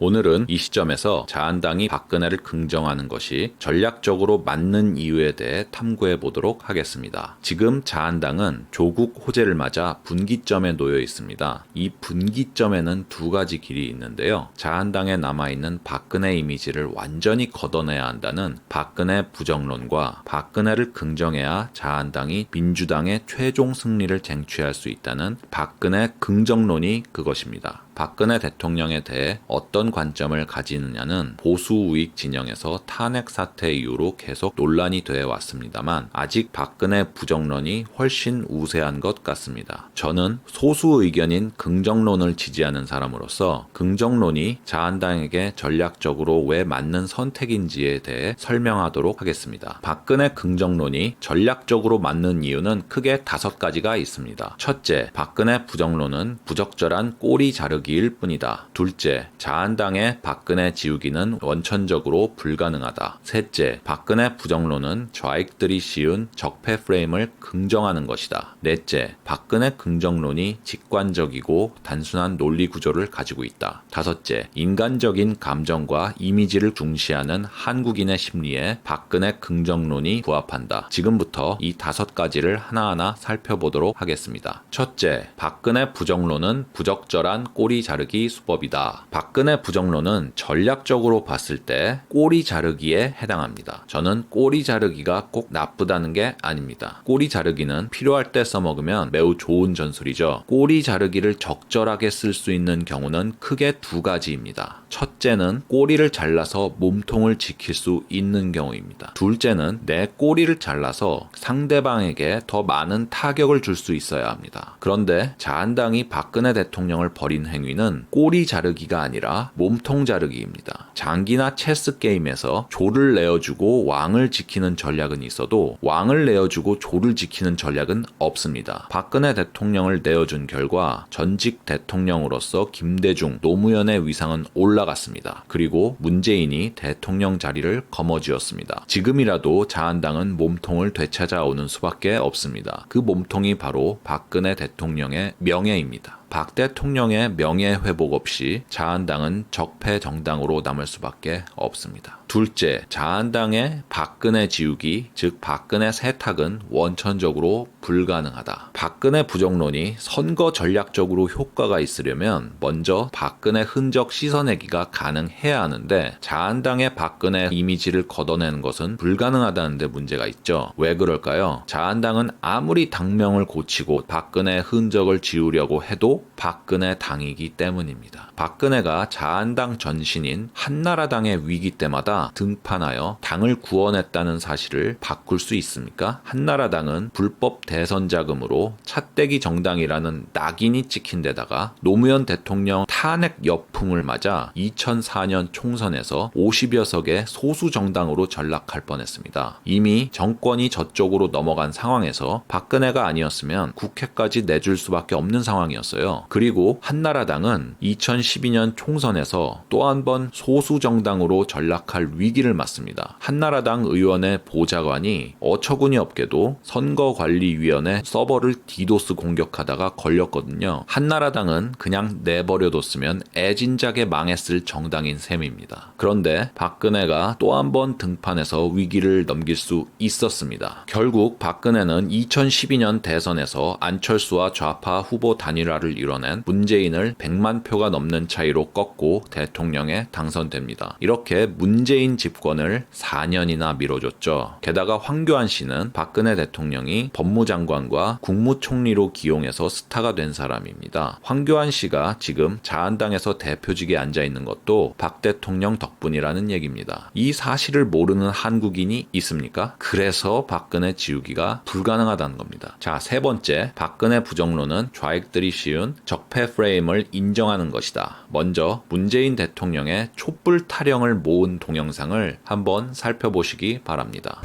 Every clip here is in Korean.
오늘은 이 시점에서 자한당이 박근혜를 긍정하는 것이 전략적으로 맞는 이유에 대해 탐구해 보도록 하겠습니다. 지금 자한당은 조국 호재를 맞아 분기점에 놓여 있습니다. 이 분기점에는 두 가지 길이 있는데요. 자한당에 남아있는 박근혜 이미지를 완전히 걷어내야 한다는 박근혜 부정론과 박근혜를 긍정해야 자한당이 민주당의 최종 승리를 쟁취할 수 있다는 박근혜 긍정론이 그것입니다. 박근혜 대통령에 대해 어떤 관점을 가지느냐는 보수 우익 진영에서 탄핵 사태 이후로 계속 논란이 되어 왔습니다만 아직 박근혜 부정론이 훨씬 우세한 것 같습니다. 저는 소수 의견인 긍정론을 지지하는 사람으로서 긍정론이 자한당에게 전략적으로 왜 맞는 선택인지에 대해 설명하도록 하겠습니다. 박근혜 긍정론이 전략적으로 맞는 이유는 크게 다섯 가지가 있습니다. 첫째, 박근혜 부정론은 부적절한 꼬리 자르기 일 뿐이다. 둘째, 자한당의 박근혜 지우기는 원천적으로 불가능하다. 셋째, 박근혜 부정론은 좌익들이 씌운 적폐 프레임을 긍정하는 것이다. 넷째, 박근혜 긍정론이 직관적이고 단순한 논리 구조를 가지고 있다. 다섯째, 인간적인 감정과 이미지를 중시하는 한국인의 심리에 박근혜 긍정론이 부합한다. 지금부터 이 다섯 가지를 하나하나 살펴보도록 하겠습니다. 첫째, 박근혜 부정론은 부적절한 꼬리 자르기 수법이다. 박근혜 부정론은 전략적으로 봤을 때 꼬리 자르기에 해당합니다. 저는 꼬리 자르기가 꼭 나쁘다는 게 아닙니다. 꼬리 자르기는 필요할 때 써먹으면 매우 좋은 전술이죠. 꼬리 자르기를 적절하게 쓸 수 있는 경우는 크게 두 가지입니다. 첫째는 꼬리를 잘라서 몸통을 지킬 수 있는 경우입니다. 둘째는 내 꼬리를 잘라서 상대방에게 더 많은 타격을 줄 수 있어야 합니다. 그런데 자한당이 박근혜 대통령을 벌인 행위 는 꼬리 자르기가 아니라 몸통 자르기입니다. 장기나 체스 게임에서 조를 내어주고 왕을 지키는 전략은 있어도 왕을 내어주고 조를 지키는 전략은 없습니다. 박근혜 대통령을 내어준 결과 전직 대통령으로서 김대중, 노무현의 위상은 올라갔습니다. 그리고 문재인이 대통령 자리를 거머쥐었습니다. 지금이라도 자한당은 몸통을 되찾아오는 수밖에 없습니다. 그 몸통이 바로 박근혜 대통령의 명예입니다. 박 대통령의 명예 회복 없이 자한당은 적폐 정당으로 남을 수밖에 없습니다. 둘째, 자한당의 박근혜 지우기, 즉 박근혜 세탁은 원천적으로 불가능하다. 박근혜 부정론이 선거 전략적으로 효과가 있으려면 먼저 박근혜 흔적 씻어내기가 가능해야 하는데 자한당의 박근혜 이미지를 걷어내는 것은 불가능하다는데 문제가 있죠. 왜 그럴까요? 자한당은 아무리 당명을 고치고 박근혜 흔적을 지우려고 해도 박근혜 당이기 때문입니다. 박근혜가 자한당 전신인 한나라당의 위기 때마다 등판하여 당을 구원했다는 사실을 바꿀 수 있습니까? 한나라당은 불법 대선 자금으로 차떼기 정당이라는 낙인이 찍힌 데다가 노무현 대통령 탄핵 여풍을 맞아 2004년 총선에서 50여 석의 소수 정당으로 전락할 뻔했습니다. 이미 정권이 저쪽으로 넘어간 상황에서 박근혜가 아니었으면 국회까지 내줄 수밖에 없는 상황이었어요. 그리고 한나라당은 2012년 총선에서 또 한 번 소수 정당으로 전락할 위기를 맞습니다. 한나라당 의원의 보좌관이 어처구니 없게도 선거관리위원회 서버를 디도스 공격하다가 걸렸거든요. 한나라당은 그냥 내버려뒀으면 애진작에 망했을 정당인 셈입니다. 그런데 박근혜가 또 한 번 등판해서 위기를 넘길 수 있었습니다. 결국 박근혜는 2012년 대선에서 안철수와 좌파 후보 단일화를 이뤄낸 문재인을 100만 표가 넘는 차이로 꺾고 대통령에 당선됩니다. 이렇게 문재인 집권을 4년이나 미뤄줬죠. 게다가 황교안 씨는 박근혜 대통령이 법무장관과 국무총리로 기용해서 스타가 된 사람입니다. 황교안 씨가 지금 자한당에서 대표직에 앉아 있는 것도 박 대통령 덕분이라는 얘기입니다. 이 사실을 모르는 한국인이 있습니까? 그래서 박근혜 지우기가 불가능하다는 겁니다. 자, 세 번째, 박근혜 부정론은 좌익들이 씌운 적폐 프레임을 인정하는 것이다. 먼저 문재인 대통령의 촛불 타령을 모은 동영 상을 한번 살펴보시기 바랍니다.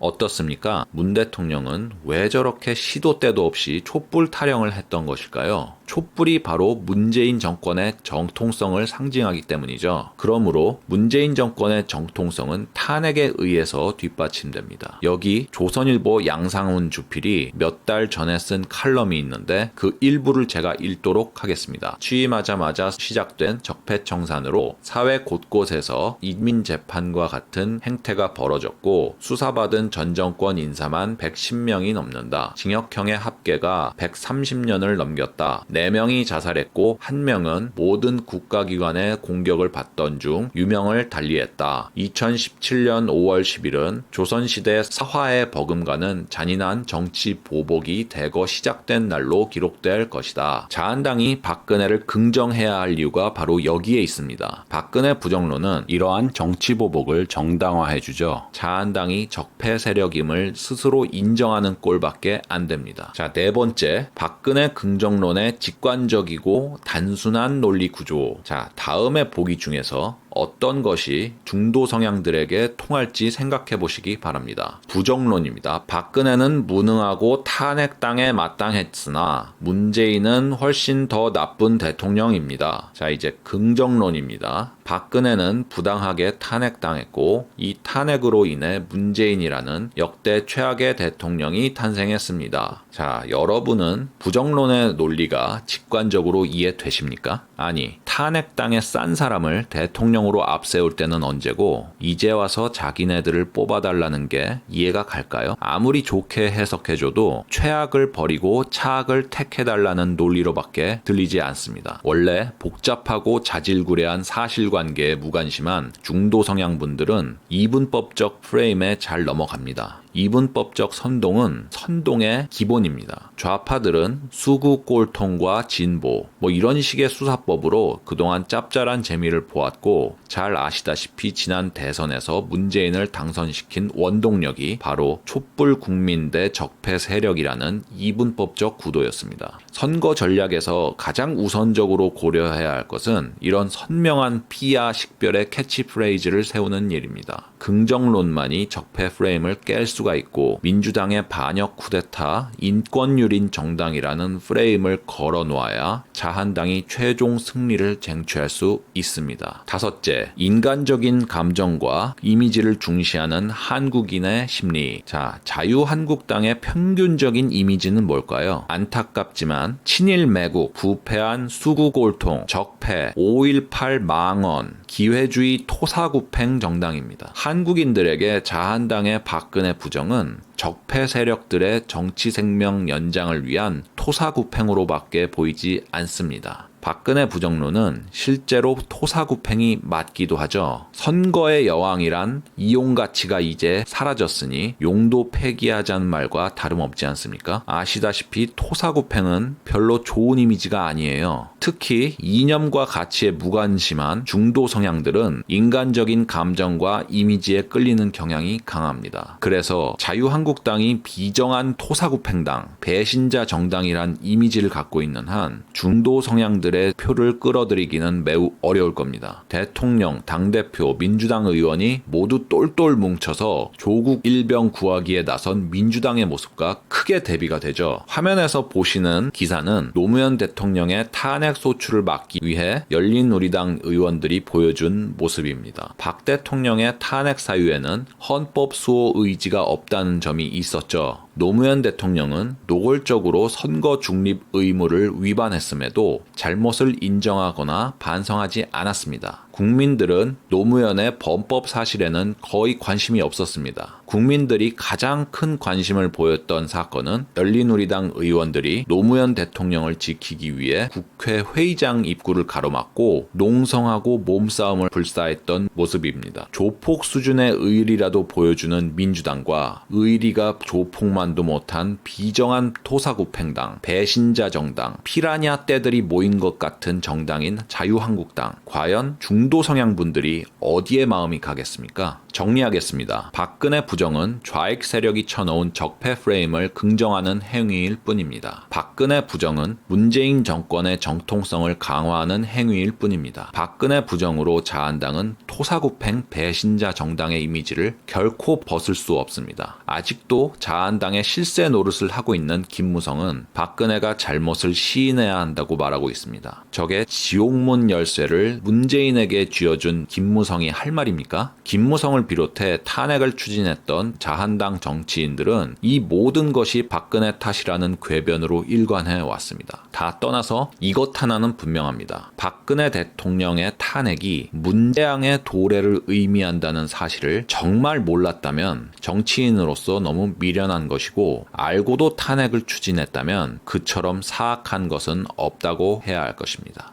어떻습니까? 문 대통령은 왜 저렇게 시도 때도 없이 촛불 타령을 했던 것일까요? 촛불이 바로 문재인 정권의 정통성을 상징하기 때문이죠. 그러므로 문재인 정권의 정통성은 탄핵에 의해서 뒷받침됩니다. 여기 조선일보 양상훈 주필이 몇 달 전에 쓴 칼럼이 있는데 그 일부를 제가 읽도록 하겠습니다. 취임하자마자 시작된 적폐청산으로 사회 곳곳에서 인민재판과 같은 행태가 벌어졌고 수사받은 전 정권 인사만 110명이 넘는다. 징역형의 합계가 130년을 넘겼다. 4명이 자살했고 1명은 모든 국가기관의 공격을 받던 중 유명을 달리했다. 2017년 5월 10일은 조선시대 사화의 버금가는 잔인한 정치 보복이 대거 시작된 날로 기록될 것이다. 자한당이 박근혜를 긍정해야 할 이유가 바로 여기에 있습니다. 박근혜 부정론은 이러한 정치 보복을 정당화해주죠. 자한당이 적폐 세력임을 스스로 인정하는 꼴밖에 안 됩니다. 자, 네 번째, 박근혜 긍정론의 직관적이고 단순한 논리 구조. 자, 다음의 보기 중에서 어떤 것이 중도 성향들에게 통할지 생각해 보시기 바랍니다. 부정론입니다. 박근혜는 무능하고 탄핵당에 마땅했으나 문재인은 훨씬 더 나쁜 대통령입니다. 자, 이제 긍정론입니다. 박근혜는 부당하게 탄핵당했고 이 탄핵으로 인해 문재인이라는 역대 최악의 대통령이 탄생했습니다. 자, 여러분은 부정론의 논리가 직관적으로 이해되십니까? 아니, 탄핵당에 싼 사람을 대통령으로 앞세울 때는 언제고 이제 와서 자기네들을 뽑아달라는 게 이해가 갈까요? 아무리 좋게 해석해줘도 최악을 버리고 차악을 택해달라는 논리로밖에 들리지 않습니다. 원래 복잡하고 자질구레한 사실 관계에 무관심한 중도 성향 분들은 이분법적 프레임에 잘 넘어갑니다. 이분법적 선동은 선동의 기본입니다. 좌파들은 수구 꼴통과 진보 뭐 이런 식의 수사법으로 그동안 짭짤한 재미를 보았고 잘 아시다시피 지난 대선에서 문재인을 당선시킨 원동력이 바로 촛불 국민 대 적폐 세력이라는 이분법적 구도였습니다. 선거 전략에서 가장 우선적으로 고려해야 할 것은 이런 선명한 피야 식별의 캐치프레이즈를 세우는 일입니다. 긍정론만이 적폐 프레임을 깰 수가 있고 민주당의 반역 쿠데타 인권유린 정당이라는 프레임을 걸어 놓아야 자한당이 최종 승리를 쟁취할 수 있습니다. 다섯째, 인간적인 감정과 이미지를 중시하는 한국인의 심리. 자, 자유한국당의 평균적인 이미지는 뭘까요? 안타깝지만 친일 매국, 부패한 수구 골통, 적폐, 5.18 망언, 기회주의 토사구팽 정당입니다. 한국인들에게 자한당의 박근혜 부정 은 적폐 세력들의 정치 생명 연장을 위한 토사구팽으로밖에 보이지 않습니다. 박근혜 부정론은 실제로 토사구팽이 맞기도 하죠. 선거의 여왕이란 이용 가치가 이제 사라졌으니 용도 폐기하자는 말과 다름없지 않습니까? 아시다시피 토사구팽은 별로 좋은 이미지가 아니에요. 특히 이념과 가치에 무관심한 중도 성향들은 인간적인 감정과 이미지에 끌리는 경향이 강합니다. 그래서 자유한국당이 비정한 토사구팽당, 배신자 정당이란 이미지를 갖고 있는 한 중도 성향들의 표를 끌어들이기는 매우 어려울 겁니다. 대통령, 당대표, 민주당 의원이 모두 똘똘 뭉쳐서 조국 일병 구하기에 나선 민주당의 모습과 크게 대비가 되죠. 화면에서 보시는 기사는 노무현 대통령의 탄핵 소추를 막기 위해 열린우리당 의원들이 보여준 모습입니다. 박 대통령의 탄핵 사유에는 헌법 수호 의지가 없다는 점이 있었죠. 노무현 대통령은 노골적으로 선거 중립 의무를 위반했음에도 잘못을 인정하거나 반성하지 않았습니다. 국민들은 노무현의 범법 사실에는 거의 관심이 없었습니다. 국민들이 가장 큰 관심을 보였던 사건은 열린우리당 의원들이 노무현 대통령을 지키기 위해 국회 회의장 입구를 가로막고 농성하고 몸싸움을 불사했던 모습입니다. 조폭 수준의 의리라도 보여주는 민주당과 의리가 조폭만 도 못한 비정한 토사구팽당, 배신자 정당, 피라냐 떼들이 모인 것 같은 정당인 자유한국당. 과연 중도 성향 분들이 어디에 마음이 가겠습니까? 정리하겠습니다. 박근혜 부 부정은 좌익 세력이 쳐놓은 적폐 프레임을 긍정하는 행위일 뿐입니다. 박근혜 부정은 문재인 정권의 정통성을 강화하는 행위일 뿐입니다. 박근혜 부정으로 자한당은 토사구팽 배신자 정당의 이미지를 결코 벗을 수 없습니다. 아직도 자한당의 실세 노릇을 하고 있는 김무성은 박근혜가 잘못을 시인해야 한다고 말하고 있습니다. 적의 지옥문 열쇠를 문재인에게 쥐어준 김무성이 할 말입니까? 김무성을 비롯해 탄핵을 추진했던 자한당 정치인들은 이 모든 것이 박근혜 탓이라는 궤변으로 일관해 왔습니다. 다 떠나서 이것 하나는 분명합니다. 박근혜 대통령의 탄핵이 문재양의 도래를 의미한다는 사실을 정말 몰랐다면 정치인으로서 너무 미련한 것이고 알고도 탄핵을 추진했다면 그처럼 사악한 것은 없다고 해야 할 것입니다.